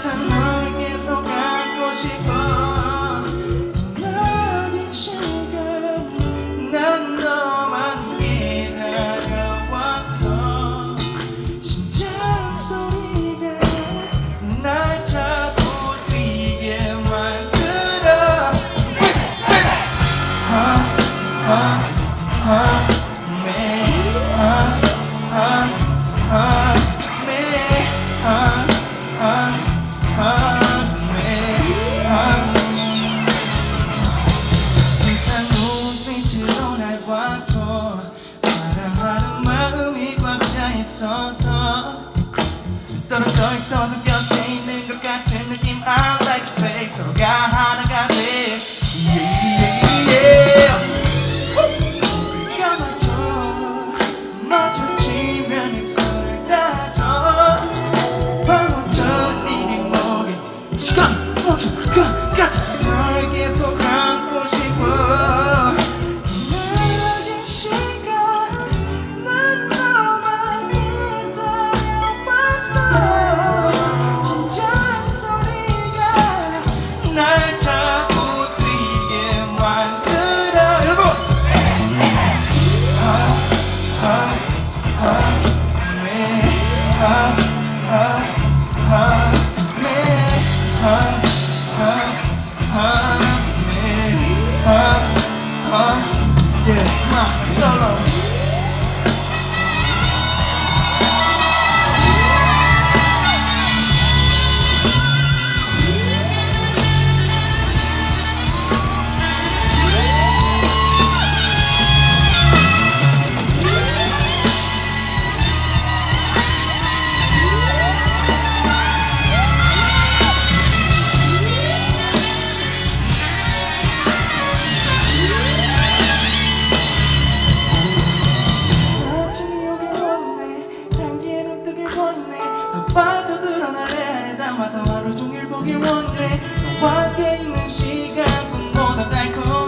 한참 너에게서 갖고 싶어 있어서 떨어져 있어도 곁에 있는 그리웠네 너와 함께 있는 시간보다 달콤.